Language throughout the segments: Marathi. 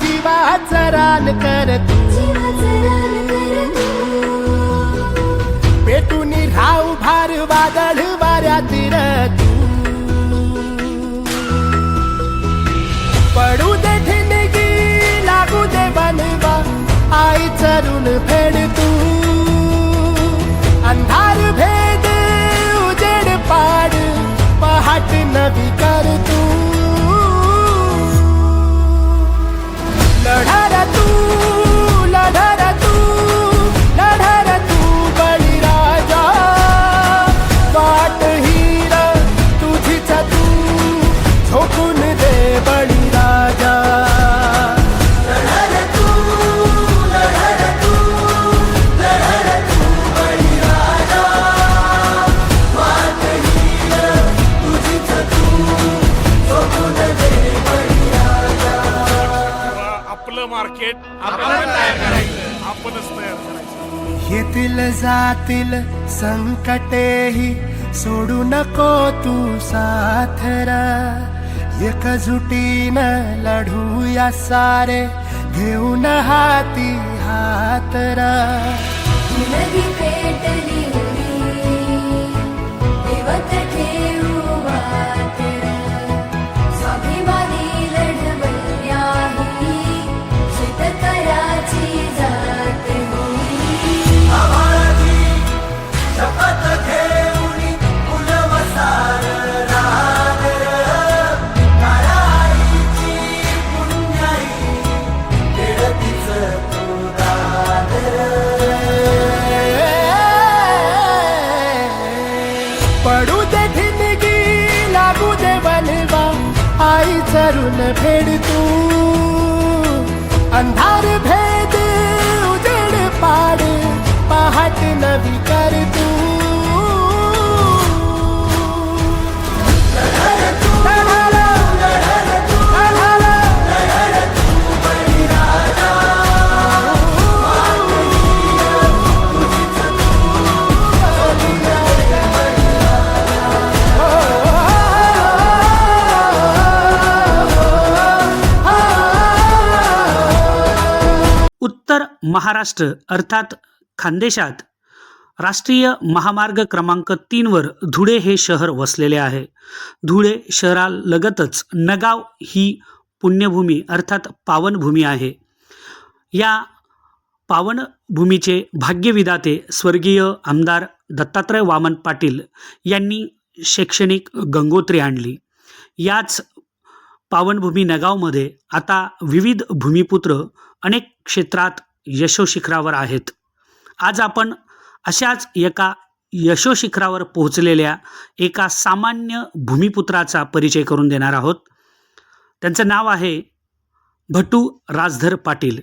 जीवाचं रान कर तू पेटून राहू भार वादळ वाऱ्यातील तू पडू दे ठिणगी लागू दे बनवा आई चरून फे येतील जातील संकटेही सोडू नको तू साथरा. लढू लढूया सारे घेऊन हाती हातरा. पेटली महाराष्ट्र अर्थात खानदेशात राष्ट्रीय महामार्ग क्रमांक तीनवर धुळे हे शहर वसलेले आहे. धुळे शहरालगतच नगाव ही पुण्यभूमी अर्थात पावनभूमी आहे. या पावनभूमीचे भाग्यविदाते स्वर्गीय आमदार दत्तात्रय वामन पाटील यांनी शैक्षणिक गंगोत्री आणली. याच पावनभूमी नगावमध्ये आता विविध भूमिपुत्र अनेक क्षेत्रात यशोशिखरावर आहेत. आज आपण अशाच एका यशोशिखरावर पोहोचलेल्या एका सामान्य भूमिपुत्राचा परिचय करून देणार आहोत. त्यांचं नाव आहे भटू राजधर पाटील.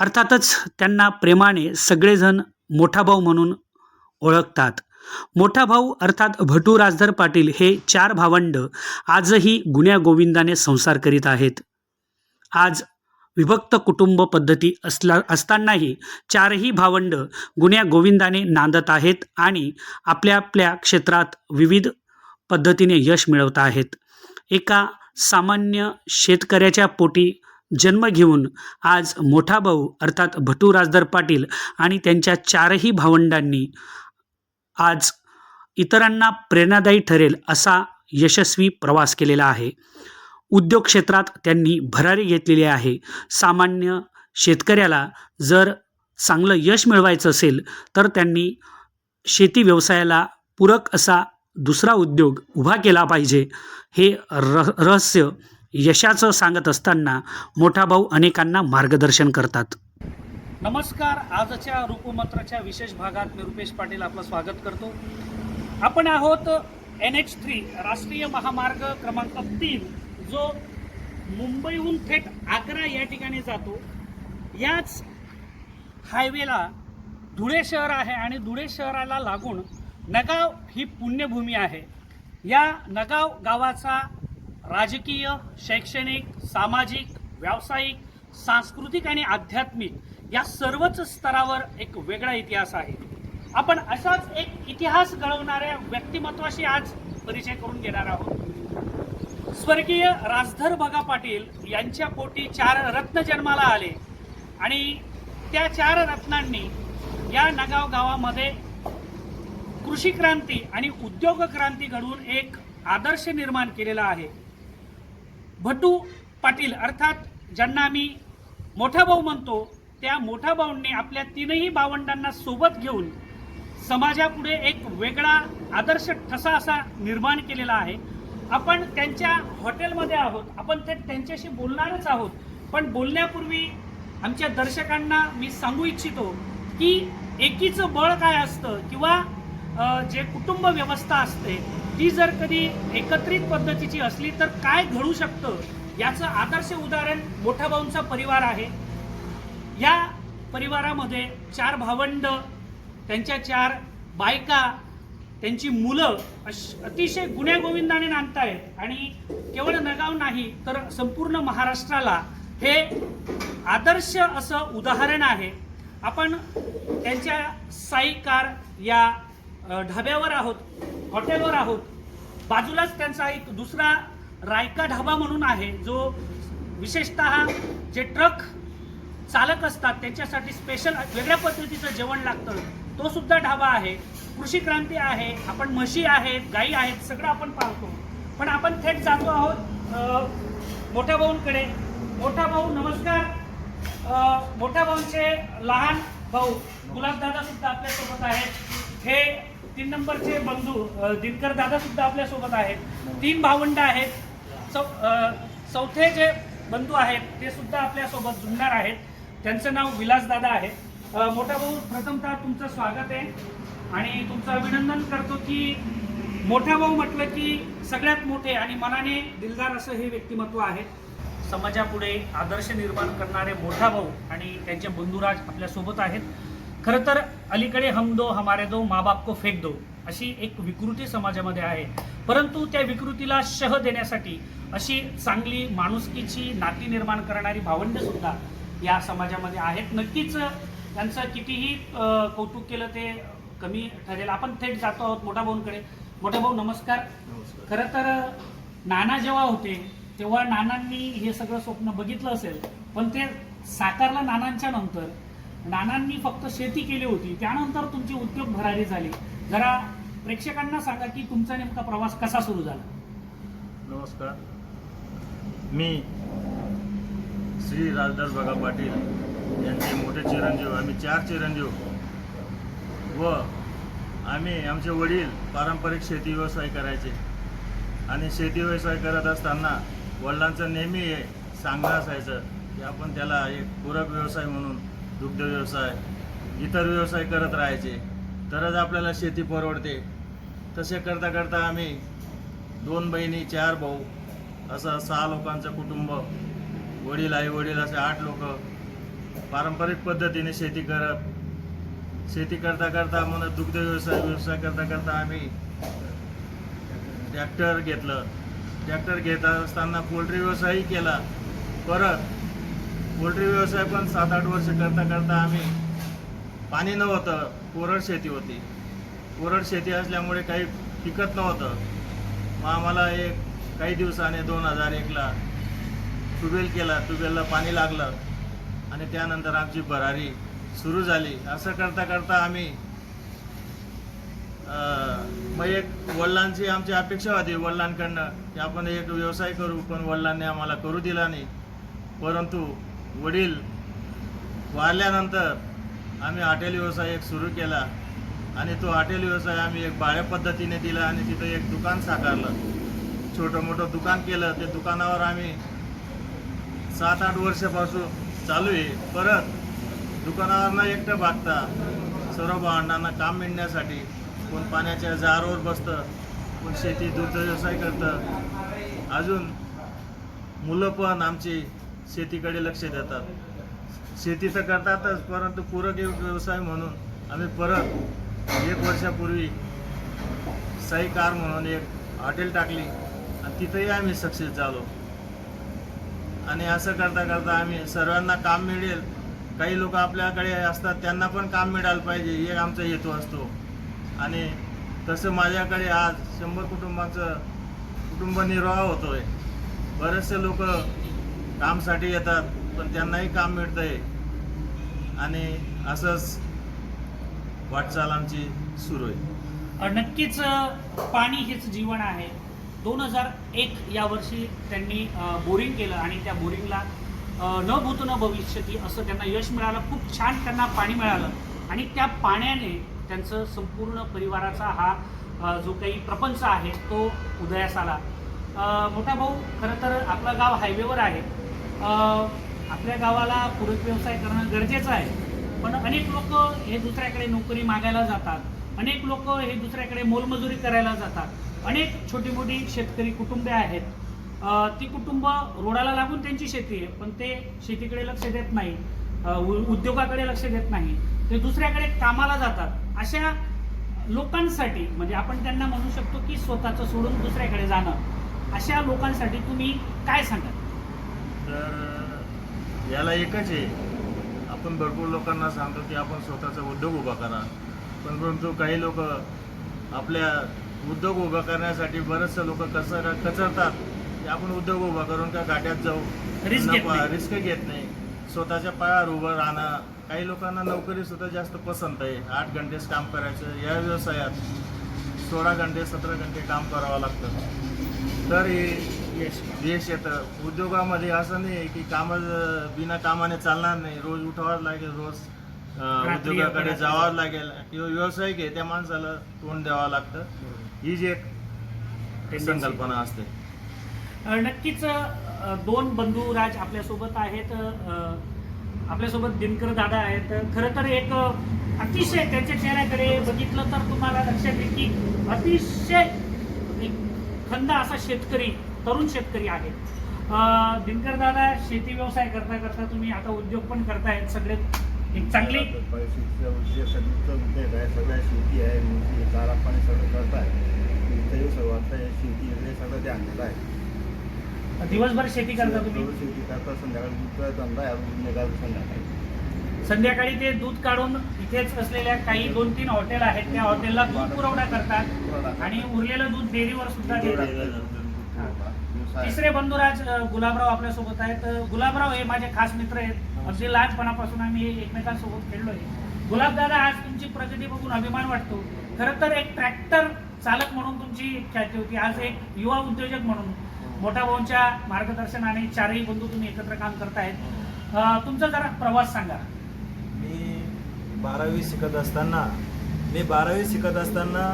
अर्थातच त्यांना प्रेमाने सगळेजण मोठा भाऊ म्हणून ओळखतात. मोठा भाऊ अर्थात भटू राजधर पाटील हे चार भावंड आजही गुण्या गोविंदाने संसार करीत आहेत. आज विभक्त कुटुंब पद्धती असला असतानाही चारही भावंड गुण्या गोविंदाने नांदत आहेत आणि आपल्या आपल्या क्षेत्रात विविध पद्धतीने यश मिळवत आहेत. एका सामान्य शेतकऱ्याच्या पोटी जन्म घेऊन आज मोठा भाऊ अर्थात भटू राजदर पाटील आणि त्यांच्या चारही भावंडांनी आज इतरांना प्रेरणादायी ठरेल असा यशस्वी प्रवास केलेला आहे. उद्योग क्षेत्रात त्यांनी भरारी घेतलेली आहे. सामान्य शेतकऱ्याला जर चांगलं यश मिळवायचं असेल तर त्यांनी शेती व्यवसायाला पूरक असा दुसरा उद्योग उभा केला पाहिजे. हे रह रहस्य यशाचं सांगत असताना मोठा भाऊ अनेकांना मार्गदर्शन करतात. नमस्कार. आजच्या रूपमंत्राच्या विशेष भागात मी रुपेश पाटील आपलं स्वागत करतो. आपण आहोत एन एच थ्री राष्ट्रीय महामार्ग क्रमांक तीन. जो मुंबईहून थेट आग्रा या ठिकाणी जातो याच हायवेला धुळे शहर आहे आणि धुळे शहराला लागून नगाव ही पुण्यभूमी आहे. या नगाव गावाचा राजकीय शैक्षणिक सामाजिक व्यावसायिक सांस्कृतिक आणि आध्यात्मिक या सर्वच स्तरावर एक वेगळा इतिहास आहे. आपण असाच एक इतिहास घडवणाऱ्या व्यक्तिमत्वाशी आज परिचय करून घेणार आहोत. स्वर्गीय राजधर बगा पाटील यांच्या पोटी चार रत्न जन्माला आले. आणि त्या चार रत्नांनी या नगाव गावामध्ये कृषी क्रांती आणि उद्योग क्रांती घडवून एक आदर्श निर्माण केलेला आहे. भटू पाटील अर्थात ज्यांना आम्ही मोठा भाऊ म्हणतो त्या मोठ्या भाऊंनी आपल्या तीनही भावंडांना सोबत घेऊन समाजापुढे एक वेगळा आदर्श ठसा असा निर्माण केलेला आहे. आपण त्यांच्या हॉटेलमध्ये आहोत आपण ते त्यांच्याशी बोलणारच आहोत. पण बोलण्यापूर्वी आमच्या दर्शकांना मी सांगू इच्छितो की एकीचं बळ काय असतं किंवा जे कुटुंब व्यवस्था असते ती जर कधी एकत्रित पद्धतीची असली तर काय घडू शकतं? याचं आदर्श उदाहरण मोठ्या भाऊंचा परिवार आहे. या परिवारामध्ये चार भावंड त्यांच्या चार बायका त्यांची मुलं अश- अतिशय गुण्यागोविंदाने नांदतायत. आणि केवळ नगाव नाही तर संपूर्ण महाराष्ट्राला हे आदर्श असं उदाहरण आहे. आपण त्यांच्या साई कार या ढाब्यावर आहोत हॉटेलवर आहोत. बाजूलाच त्यांचा एक दुसरा रायका ढाबा म्हणून आहे जो विशेषत जे ट्रक चालक असतात त्यांच्यासाठी स्पेशल वेगळ्या पद्धतीचं जेवण लागतं. तो सुद्धा ढाबा आहे. कृषी क्रांती आहे आपण म्हशी आहेत गाई आहेत सगळं आपण पाहतो पण आपण थेट जातो आहोत मोठ्या भाऊंकडे. मोठा भाऊ नमस्कार. मोठ्या भाऊंचे लहान भाऊ गुलाबदादा सुद्धा आपल्यासोबत आहेत. हे तीन नंबरचे बंधू दिनकर दादा सुद्धा आपल्यासोबत आहेत. तीन भावंड आहेत. चौ चौथे जे बंधू आहेत ते सुद्धा आपल्यासोबत जुळणार आहेत. त्यांचं नाव विलासदादा आहे. मोठा भाऊ प्रथमतः तुमचं स्वागत आहे. आणि तुमचं अभिनंदन करतो की मोठा भाऊ म्हटलं की सगळ्यात मोठे आणि मनाने दिलदार असं हे व्यक्तिमत्व आहे. समाजापुढे आदर्श निर्माण करणारे मोठा भाऊ आणि त्यांचे बंधुराज आपल्यासोबत आहेत. खरं तर अलीकडे हम दो हमारे दो माँ बाप को फेक दो अशी एक विकृती समाजामध्ये आहे. परंतु त्या विकृतीला शह देण्यासाठी अशी चांगली माणुसकीची नाती निर्माण करणारी भावंड सुद्धा या समाजामध्ये आहेत. नक्कीच त्यांचं कितीही कौतुक केलं ते कमी ठरेल. आपण थेट जातो आहोत मोठा भाऊंकडे. मोठा भाऊ नमस्कार. खरं तर नाना जेव्हा होते तेव्हा नानांनी हे सगळं स्वप्न बघितलं असेल. पण ते साकारलं नानांच्या नंतर. नानांनी फक्त शेती केली होती. त्यानंतर तुमची उद्योग भरारी झाली. जरा प्रेक्षकांना सांगा की तुमचा नेमका प्रवास कसा सुरू झाला? नमस्कार. मी श्री राजदास बगा पाटील यांचे मोठे चिरंजीव आम्ही चार चिरंजीव व आम्ही आमचे वडील पारंपरिक शेती व्यवसाय करायचे. आणि शेती व्यवसाय करत असताना वडिलांचं नेहमी हे सांगणं असायचं की आपण त्याला एक पूरक व्यवसाय म्हणून दुग्ध व्यवसाय इतर व्यवसाय करत राहायचे. तरच आपल्याला शेती परवडते. तसे करता करता आम्ही दोन बहिणी चार भाऊ असं सहा लोकांचं कुटुंब वडील आई वडील असे आठ लोक पारंपरिक पद्धतीने शेती करत शेती करता करता म्हणून दुग्ध व्यवसाय व्यवसाय करता करता आम्ही ट्रॅक्टर घेतलं. ट्रॅक्टर घेत असताना पोल्ट्री व्यवसायही केला. परत पोल्ट्री व्यवसाय पण सात आठ वर्ष करता करता आम्ही पाणी नव्हतं कोरड शेती होती. कोरड शेती असल्यामुळे काही पिकत नव्हतं. मग आम्हाला एक काही दिवसाने दोन हजार एकला ट्यूबवेल केला. ट्यूबवेलला पाणी लागलं आणि त्यानंतर आमची भरारी सुरू झाली. असं करता करता आम्ही मग एक वडिलांची आमची अपेक्षा होती वडिलांकडनं की आपण एक व्यवसाय करू पण वडिलांनी आम्हाला करू दिला नाही. परंतु वडील वारल्यानंतर आम्ही हॉटेल व्यवसाय एक सुरू केला आणि तो हॉटेल व्यवसाय आम्ही एक बाळ्या पद्धतीने दिला आणि तिथं एक दुकान साकारलं. छोटं मोठं दुकान केलं. ते दुकानावर आम्ही सात आठ वर्षापासून चालू आहे. परत दुकानावरनं एकटं भागता सर्व भावंडांना काम मिळण्यासाठी कोण पाण्याच्या जारवर बसतं कोण शेती दुग्ध व्यवसाय करतं. अजून मुलं पण आमची शेतीकडे लक्ष देतात. शेती तर करतातच परंतु पूरक एक व्यवसाय म्हणून आम्ही परत एक वर्षापूर्वी साई कार म्हणून एक हॉटेल टाकली आणि तिथंही आम्ही सक्सेस झालो. आणि असं करता करता आम्ही सर्वांना काम मिळेल काही लोक आपल्याकडे असतात त्यांना पण काम मिळालं पाहिजे हे आमचा हेतू असतो. आणि तसं माझ्याकडे आज शंभर कुटुंबाचं कुटुंब निर्वाह आहे बरेचसे लोक कामसाठी येतात पण त्यांनाही काम मिळतं आहे आणि असंच वाटचाल आमची सुरू आहे. नक्कीच पाणी हेच जीवन आहे. दोन हजार एक या वर्षी त्यांनी बोरिंग केलं आणि त्या बोरिंगला न भूत न भविष्यती असं त्यांना यश मिळालं खूप छान त्यांना पाणी मिळालं. आणि त्या पाण्याने त्यांचं संपूर्ण परिवाराचा हा जो काही प्रपंच आहे तो उदयास आला. मोठा भाऊ खरं तर आपलं गाव हायवेवर आहे. आपल्या गावाला पूरक व्यवसाय करणं गरजेचं आहे. पण अनेक लोक हे दुसऱ्याकडे नोकरी मागायला जातात. अनेक लोक हे दुसऱ्याकडे मोलमजुरी करायला जातात. अनेक छोटी मोठी शेतकरी कुटुंबे आहेत. ती कुटुंब रोडाला लागून त्यांची शेती आहे पण ते शेतीकडे लक्ष देत नाही उ- उद्योगाकडे लक्ष देत नाही. ते दुसऱ्याकडे कामाला जातात. अशा लोकांसाठी म्हणजे आपण त्यांना म्हणू शकतो की स्वतःचं सोडून दुसऱ्याकडे जाणं अशा लोकांसाठी तुम्ही काय सांगाल? तर याला एकच आहे. आपण भरपूर लोकांना सांगतो की आपण स्वतःचा उद्योग उभा करा. पण परंतु काही लोक आपल्या उद्योग उभा करण्यासाठी बरेचसे लोक कसर कचरतात. आपण उद्योग उभा करून का गाड्यात जाऊ? नाही. रिस्क घेत नाही. स्वतःच्या पायावर उभं राहणं. काही लोकांना नोकरी सुद्धा जास्त पसंत आहे. आठ घंटेच काम करायचं. या व्यवसायात सोळा घंटे सतरा घंटे काम करावं लागतं. तर हे यश यश येतं. उद्योगामध्ये असं नाही की काम बिना कामाने चालणार नाही. रोज उठावंच लागेल रोज उद्योगाकडे. जावंच लागेल. किंवा व्यावसायिक आहे त्या माणसाला तोंड द्यावं लागतं. ही जी एक. संकल्पना असते. नक्कीच दोन बंधू राज आपल्यासोबत आहेत. आपल्यासोबत दिनकर दादा आहेत. खरं तर एक अतिशय त्यांच्या चेहऱ्याकडे बघितलं तर तुम्हाला लक्षात येईल की अतिशय एक खंद असा शेतकरी तरुण शेतकरी आहे. दिनकर दादा शेती व्यवसाय करता करता तुम्ही आता उद्योग पण करतायत सगळे. एक चांगली उद्योग आहे सगळ्या शेती आहे चारा पाणी सगळं करताय शेती वगैरे सगळं ध्यान दिलं आहे. दिवसभर शेती करता तुम्ही? शेती करता संध्याकाळी धंदा आहे निघाल संध्याकाळी. संध्याकाळी ते दूध काढून इथेच असलेल्या काही दोन तीन हॉटेल आहेत त्या हॉटेलला दूध पुरवठा करतात आणि उरलेलं दूध डेअरीवर सुद्धा देतात. तिसरे बंधुराज अ, गुलाबराव आपल्यासोबत आहेत. अ, गुलाबराव हे माझे खास मित्र आहेत. अगदी लहानपणापासून आम्ही एकमेकांसोबत खेळलोय. गुलाबदादा आज तुमची प्रगती बघून अभिमान वाटतो. खरं तर एक ट्रॅक्टर चालक म्हणून तुमची ख्याती होती. आज एक युवा उद्योजक म्हणून. मोठ्या भाऊंच्या मार्गदर्शनाने चारही बंधू तुम्ही एकत्र काम करतायत. तुमचा जरा प्रवास सांगा. मी बारावी शिकत असताना मी बारावी शिकत असताना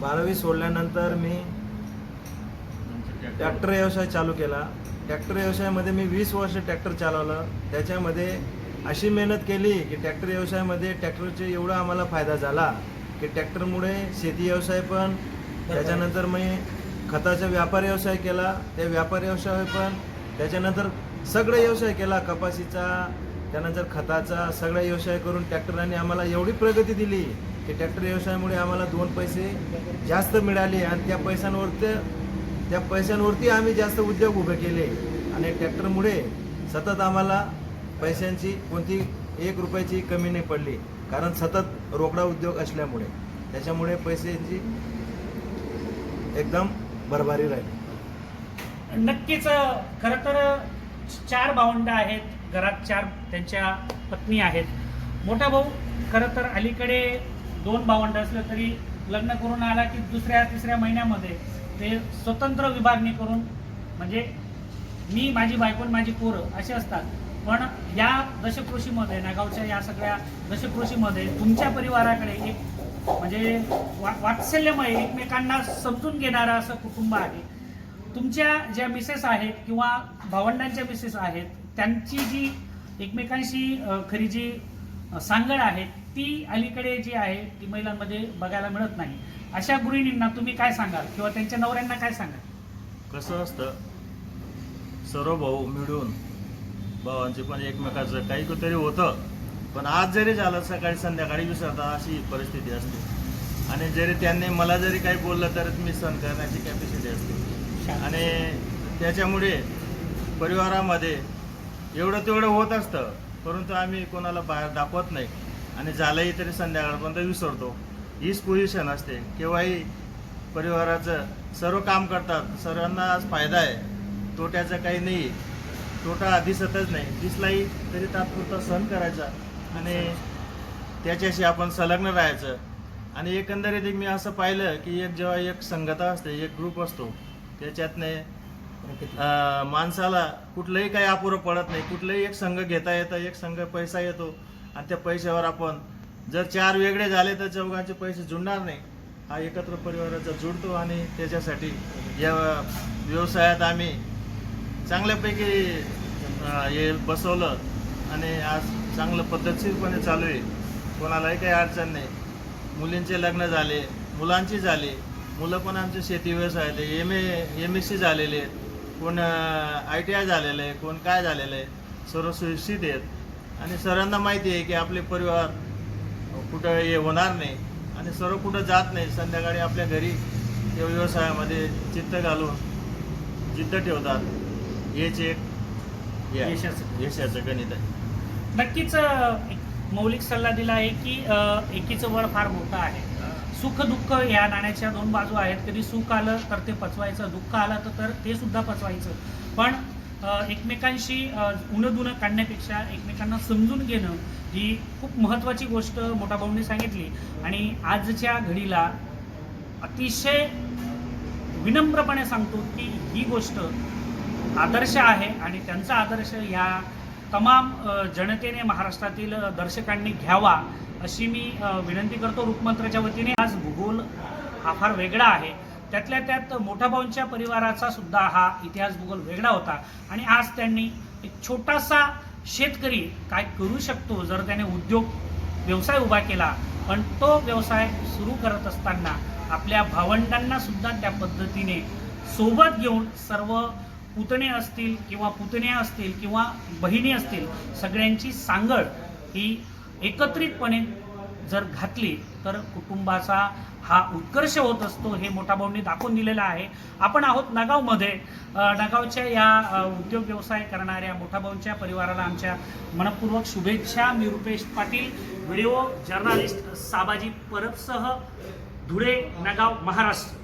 बारावी सोडल्यानंतर मी ट्रॅक्टर व्यवसाय चालू केला. ट्रॅक्टर व्यवसायामध्ये मी वीस वर्ष ट्रॅक्टर चालवलं. त्याच्यामध्ये अशी मेहनत केली की ट्रॅक्टर व्यवसायामध्ये ट्रॅक्टरचे एवढा आम्हाला फायदा झाला की ट्रॅक्टरमुळे शेती व्यवसाय पण त्याच्यानंतर मी खताचा व्यापार व्यवसाय केला त्या व्यापार व्यवसाय पण त्याच्यानंतर सगळा व्यवसाय केला कपाशीचा त्यानंतर खताचा सगळा व्यवसाय करून ट्रॅक्टरांनी आम्हाला एवढी प्रगती दिली की ट्रॅक्टर व्यवसायामुळे आम्हाला दोन पैसे जास्त मिळाले आणि त्या पैशांवरती त्या पैशांवरती आम्ही जास्त उद्योग उभे केले. आणि ट्रॅक्टरमुळे सतत आम्हाला पैशांची कोणती एक रुपयाची कमी नाही पडली कारण सतत रोकडा उद्योग असल्यामुळे. त्याच्यामुळे पैशांची एकदम भरभारी राहिली. नक्कीच खरं तर चार भावंड आहेत घरात चार त्यांच्या पत्नी आहेत. मोठा भाऊ खरं तर अलीकडे दोन भावंड असलं तरी लग्न करून आला की दुसऱ्या तिसऱ्या महिन्यामध्ये ते स्वतंत्र विभागणी करून म्हणजे मी माझी बायको माझी पोरं असे असतात. पण या दशकृषीमध्ये नागावच्या या सगळ्या दशकृषीमध्ये तुमच्या परिवाराकडे एक म्हणजे वा वात्सल्यमय एकमेकांना समजून घेणारं असं कुटुंब आहे. तुमच्या ज्या मिसेस आहेत किंवा भावंडांच्या मिसेस आहेत त्यांची जी एकमेकांशी खरी जी सांगड आहे ती अलीकडे जी आहे ती महिलांमध्ये बघायला मिळत नाही. अशा गृहिणींना तुम्ही काय सांगाल? किंवा त्यांच्या नवऱ्यांना काय सांगाल? कसं असतं सर्व भाऊ मिळून भावांचे पण एकमेकाचं काही तरी होतं. पण आज जरी झालं सकाळी संध्याकाळी विसरता अशी परिस्थिती असते. आणि जरी त्यांनी मला जरी काही बोललं तर मी सहन करण्याची कॅपॅसिटी असते. आणि त्याच्यामुळे परिवारामध्ये एवढं तेवढं होत असतं परंतु आम्ही कोणाला बाहेर दाखवत नाही. आणि झालंही तरी संध्याकाळपर्यंत विसरतो. हीच पोझिशन असते. केव्हाही परिवाराचं सर्व काम करतात सर्वांना आज फायदा आहे. तोट्याचं काही नाही. तोटा दिसतच नाही. दिसलाही तरी तात्पुरता सहन करायचा. आणि त्याच्याशी आपण संलग्न राहायचं. आणि एकंदरीत एक मी असं पाहिलं की एक जेव्हा एक संगता असते एक ग्रुप असतो त्याच्यातने माणसाला कुठलंही काही अपुरं पडत नाही. कुठलंही एक संघ घेता येतं एक संघ पैसा येतो आणि त्या पैशावर आपण जर चार वेगळे झाले तर चौघांचे पैसे जुळणार नाही. हा एकत्र परिवाराचा जुळतो आणि त्याच्यासाठी या व्यवसायात आम्ही चांगल्यापैकी हे बसवलं. आणि आज चांगलं पद्धतशीरपणे चालू आहे. कोणालाही काही अडचण नाही. मुलींचे लग्न झाले मुलांची झाली मुलं पण आमचे शेती व्यवसायात आहे M A M S C झालेले आहेत. कोण आय टी आय झालेलं आहे कोण काय झालेलं आहे सर्व सुशिक्षित आहेत. आणि सर्वांना माहिती आहे की आपले परिवार कुठं हे होणार नाही आणि सर्व कुठं जात नाही. संध्याकाळी आपल्या घरी या व्यवसायामध्ये चित्त घालून जिद्द ठेवतात. हेच एक. यशाचं. यशाचं गणित आहे. नक्कीच एक मौलिक सल्ला दिला आहे की एकीचं वळ फार मोठं आहे. सुख दुःख या नाण्याच्या दोन बाजू आहेत. कधी सुख आलं तर ते पचवायचं दुःख आलं तर ते सुद्धा पचवायचं. पण एकमेकांशी अ, काढण्यापेक्षा एकमेकांना समजून घेणं ही खूप महत्त्वाची गोष्ट मोठा भाऊंनी सांगितली. आणि आजच्या घडीला अतिशय विनम्रपणे सांगतो की ही गोष्ट आदर्श आहे आणि त्यांचा आदर्श या तमाम जनतेने महाराष्ट्रातील दर्शकांनी घ्यावा अशी मी विनंती करतो रूपमंत्राच्या वतीने. आज भूगोल हा फार वेगळा आहे. त्यातल्या त्यात मोठा भाऊंच्या परिवाराचा सुद्धा हा इतिहास भूगोल वेगळा होता. आणि आज त्यांनी एक छोटासा शेतकरी काय करू शकतो जर त्याने उद्योग व्यवसाय उभा केला. पण तो व्यवसाय सुरू करत असताना आपल्या भावंडांना सुद्धा त्या पद्धतीने सोबत घेऊन सर्व पुतणे असतील किंवा पुतण्या असतील किंवा बहिणी असतील सगळ्यांची सांगड ही एकत्रितपणे जर घातली तर कुटुंबाचा हा उत्कर्ष होत असतो हे मोठा भाऊंनी दाखवून दिलेलं आहे. आपण आहोत नगावमध्ये. नगावच्या या उद्योग व्यवसाय करणाऱ्या मोठा भाऊंच्या परिवाराला आमच्या मनपूर्वक शुभेच्छा. मी रुपेश पाटील व्हिडिओ जर्नालिस्ट साबाजी परबसह धुळे नगाव महाराष्ट्र.